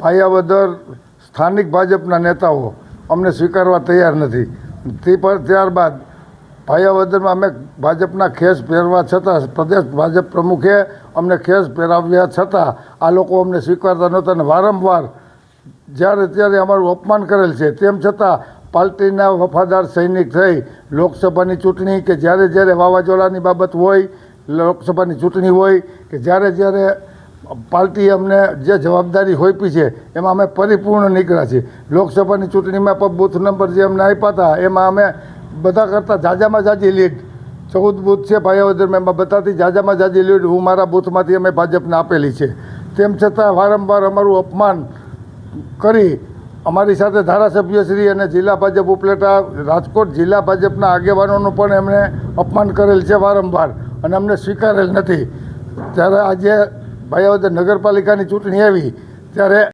ભાયાવદર સ્થાનિક ભાજપના નેતાઓ અમને સ્વીકારવા તૈયાર નથી. તે પર ત્યારબાદ ભાયાવદરમાં અમે ભાજપના ખેસ પહેરવા છતાં પ્રદેશ ભાજપ પ્રમુખે અમને ખેસ પહેરાવ્યા છતાં આ લોકો અમને સ્વીકારતા નહોતા અને વારંવાર જ્યારે ત્યારે અમારું અપમાન કરેલ છે તેમ છતાં પાર્ટીના વફાદાર સૈનિક થઈ લોકસભાની ચૂંટણી કે જ્યારે જ્યારે વાવાઝોડાની બાબત હોય, લોકસભાની ચૂંટણી હોય કે જ્યારે જ્યારે પાર્ટીએ અમને જે જવાબદારી હોઈપી છે, એમાં અમે પરિપૂર્ણ નીકળ્યા છીએ. લોકસભાની ચૂંટણીમાં પણ બૂથ નંબર જે અમને આપ્યા હતા, એમાં અમે બધા કરતાં જાજામાં જાજી લીડ. ચૌદ બૂથ છે ભાઈઓદરમાં મેં બધાથી જાજામાં જાજી લીડ. હું મારા બૂથમાંથી અમે ભાજપને આપેલી છે. તેમ છતાં વારંવાર અમારું અપમાન કરી અમારી સાથે ધારાસભ્યશ્રી અને જિલ્લા ભાજપ ઉપલેટા, રાજકોટ જિલ્લા ભાજપના આગેવાનોનું પણ એમણે અપમાન કરેલ છે વારંવાર અને અમને સ્વીકારેલ નથી. ત્યારે આજે ભાઈઓદર નગરપાલિકાની ચૂંટણી આવી ત્યારે